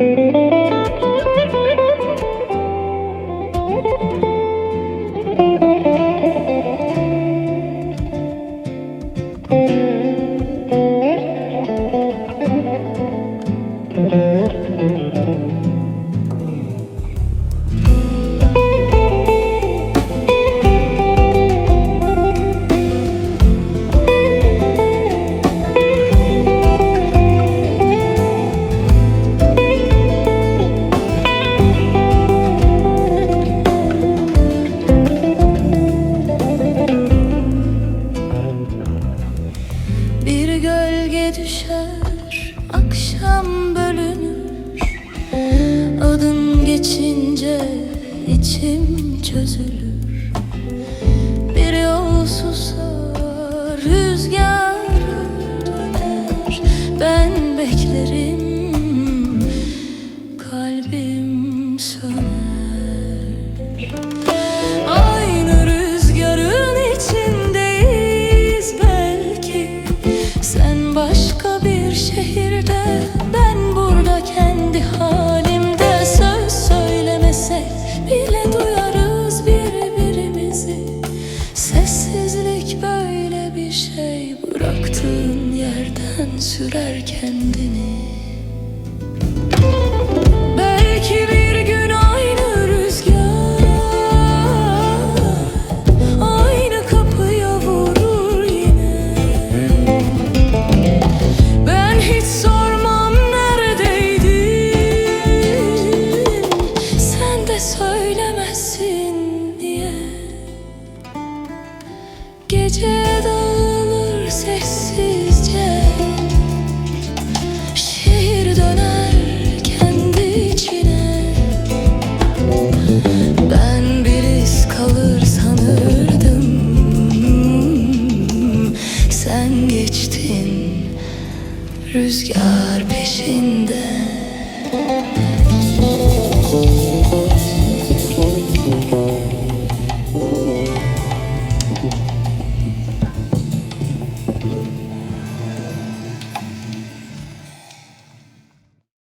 Bir gölge düşer, akşam bölünür. Adın geçince içim çözülür. Bir yol susar, rüzgar döner. Ben beklerim, halimde Söz söylemesek bile duyarız birbirimizi. Sessizlik böyle bir şey. Bıraktığın yerden sürer kendini Gece dağılır sessizce. Şehir döner kendi içine. Ben bir iz kalır sanırdım. Sen geçtin rüzgar peşinde